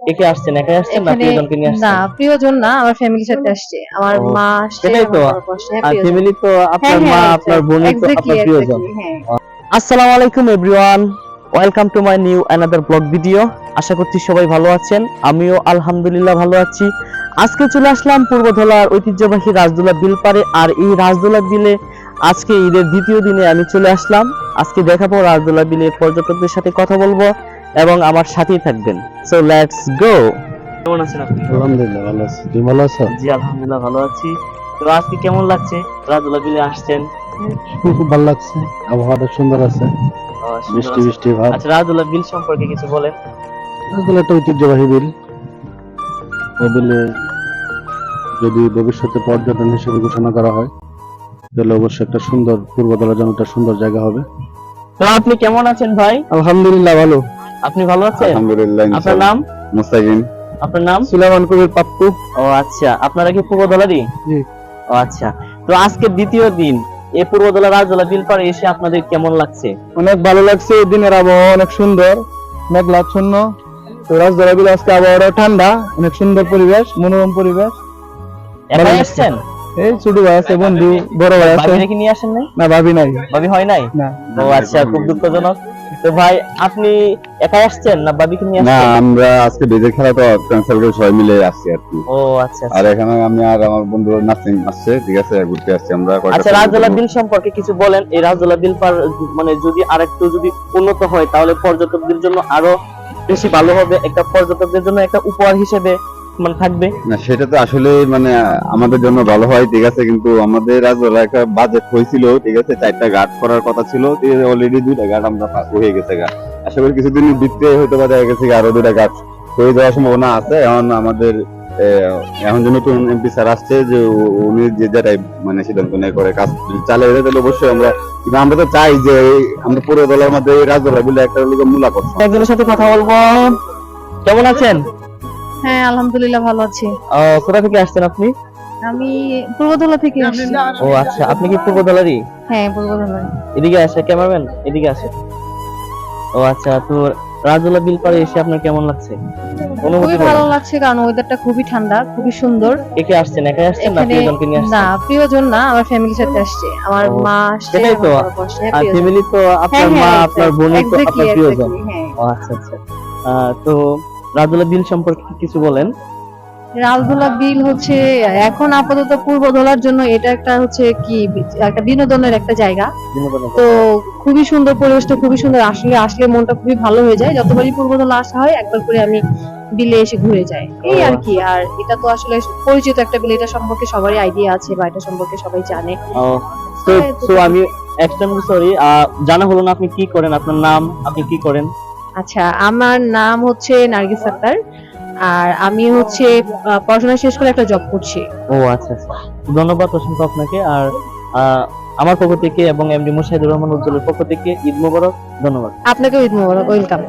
কে কে আসছেন একাই আসছেন না? প্রিয়জনকে নিয়ে আসছেন না প্রিয়জন না আমার ফ্যামিলির সাথে আসছে। আমার মা সেটাই তো। হ্যাঁ, আর ফ্যামিলি তো আপনার হ্যাঁ, মা হ্যাঁ, আপনার বোন তো আপনার প্রিয়জন। হ্যাঁ। আসসালামু আলাইকুম everyone welcome to my new another blog video আশা করছি সবাই ভালো আছেন। আমিও আলহামদুলিল্লাহ ভালো আছি। আজকে চলে আসলাম পূর্বধলার ঐতিহ্যবাহী রাজদোলা বিল পারে আর এই রাজদোলা বিলে আজকে ঈদের দ্বিতীয় দিনে আমি চলে আসলাম। আজকে দেখাবো রাজদোলা বিলে পর্যটকদের সাথে কথা বলব। এবং আমার সাথেই থাকবেন। সো লেটস গো কেমন আছেন আপনি? আলহামদুলিল্লাহ ভালো আছি। তুমি ভালো আছো? জি আলহামদুলিল্লাহ ভালো আছি। তো আজকে কেমন লাগছে? রাজদোলা বিলে আসছেন? খুব ভালো লাগছে। আবহাওয়াটা সুন্দর আছে। বৃষ্টি বৃষ্টি ভাব। আচ্ছা রাজদোলা বিল সম্পর্কে কিছু বলেন। এগুলো একটা ঐতিহ্যবাহী বিল। এই বিলে যদি ভবিষ্যতে পর্যটন হিসেবে ঘোষণা করা হয় তাহলে অবশ্যই একটা সুন্দর পূর্বতলার জন্য একটা সুন্দর জায়গা হবে। তো আপনি কেমন আছেন ভাই? আলহামদুলিল্লাহ ভালো। আপনি ভালো আছেন? আলহামদুলিল্লাহ আপনার নাম? মুস্তাকিন আপনার নাম? সুলেমান কবির পাপ্পু। ও আচ্ছা আপনারা কি পূর্বদলারই জি। ও আচ্ছা তো আজকে দ্বিতীয় দিন এই পূর্বদলা রাজদলা বিল পারে এসে আপনাদের কেমন লাগছে? অনেক ভালো লাগছে এই দিনের আবহাওয়া অনেক সুন্দর মেঘলাচ্ছন্ন তো রাজদরা বিল আজকে আবহাওয়াটা ঠান্ডা অনেক সুন্দর পরিবেশ মনোরম পরিবেশ। একাই আসছেন? এই ছোট ভাই আছে বন্ধু বড় ভাই আছে। ভাবি কি নিয়ে আসেন নাই? না ভাবি নাই। ভাবি হয় নাই? না। ও আচ্ছা খুব দুঃখজনক। তো ভাই আপনি একাই আসছেন না নিয়ে না আমরা আজকে খেলা তো ক্যান্সেল করে সবাই মিলে আসছি আর কি। ও আচ্ছা আর আচ্ছা। এখানে আমি আর আমার বন্ধু নাসিম আসছে ঠিক আছে? ঘুরতে আসছি আমরা আচ্ছা রাজদোলা বিল সম্পর্কে কিছু বলেন। এই রাজদোলা বিল পার মানে যদি আরেকটু যদি উন্নত হয় তাহলে পর্যটকদের জন্য আরও বেশি ভালো হবে একটা পর্যটকদের জন্য একটা উপহার হিসেবে মানে থাকবে? না সেটা তো আসলে মানে আমাদের জন্য ভালো হয় ঠিক আছে কিন্তু আমাদের রাজওয়ালা একটা বাজেট হয়েছিল ঠিক আছে চারটা ঘাট করার কথা ছিল অলরেডি দুইটা ঘাট আমরা হয়ে গেছে ঘাট আশা করি কিছুদিন হয়তো বা দেখা গেছে আরও দুইটা ঘাট হয়ে যাওয়ার সম্ভাবনা আছে। এখন আমাদের এখন যে নতুন এমপি স্যার আসছে যে উনি যে যেটাই মানে সিদ্ধান্ত নেয় করে কাজ চালিয়ে যেতে তাহলে অবশ্যই আমরা কিন্তু আমরা তো চাই যে আমরা পুরো দলের মধ্যে রাজওয়ালা বলে একটা লোক মূলা করছে একজনের সাথে কথা বলব। কেমন আছেন? হ্যাঁ আলহামদুলিল্লাহ ভালো আছি। কোথা থেকে আসছেন আপনি? আমি পূর্বদলা থেকে আসছি। ও আচ্ছা আপনি কি পূর্বদলারই? হ্যাঁ পূর্বদলা। এদিকে আসে ক্যামেরাম্যান এদিকে আসে। ও আচ্ছা তো রাজদোলা বিল পারে এসে আপনার কেমন লাগছে? খুবই ভালো লাগছে কারণ ওয়েদারটা খুবই ঠান্ডা খুবই সুন্দর। কে কে আসছেন? একাই আসছেন না প্রিয়জনকে নিয়ে আসছেন? না প্রিয়জন না আমার ফ্যামিলির সাথে আসছে। আমার মা আসছে সেটাই তো। আর ফ্যামিলি তো আপনার হ্যাঁ, মা হ্যাঁ, আপনার exactly, বোনই তো আপনার প্রিয়জন। হ্যাঁ। আচ্ছা আচ্ছা। আহ, তো রাজদোলা বিল সম্পর্কে কিছু বলেন? রাজদোলা বিল হচ্ছে এখন আপাতত পূর্বদলার জন্য এটা একটা হচ্ছে কি একটা বিনোদনের একটা জায়গা। তো খুবই সুন্দর পরিবেশটা খুবই সুন্দর। আসলে আসলে মনটা খুবই ভালো হয়ে যায়। যতবারই পূর্বদলা আসা হয় একবার করে আমি বিলে এসে ঘুরে যাই। এই আর কি। আর এটা তো আসলে পরিচিত একটা বিল এটা সম্পর্কে সবারই আইডিয়া আছে বা এটা সম্পর্কে সবাই জানে। তো আমি এক্সট্রিমলি সরি জানা হলো না আপনি কি করেন? আপনার নাম আপনি কি করেন? আচ্ছা আমার নাম হচ্ছে নার্গিস সাত্তার আর আমি হচ্ছে পড়াশোনা শেষ করে একটা জব করছি। ও আচ্ছা আচ্ছা। ধন্যবাদ অসংখ্য আপনাকে আর আমার পক্ষ থেকে এবং এমডি মুশাহিদুর রহমান উজ্জ্বলের পক্ষ থেকে ঈদ মোবারক ধন্যবাদ। আপনাকেও ঈদ মোবারক ওয়েলকাম।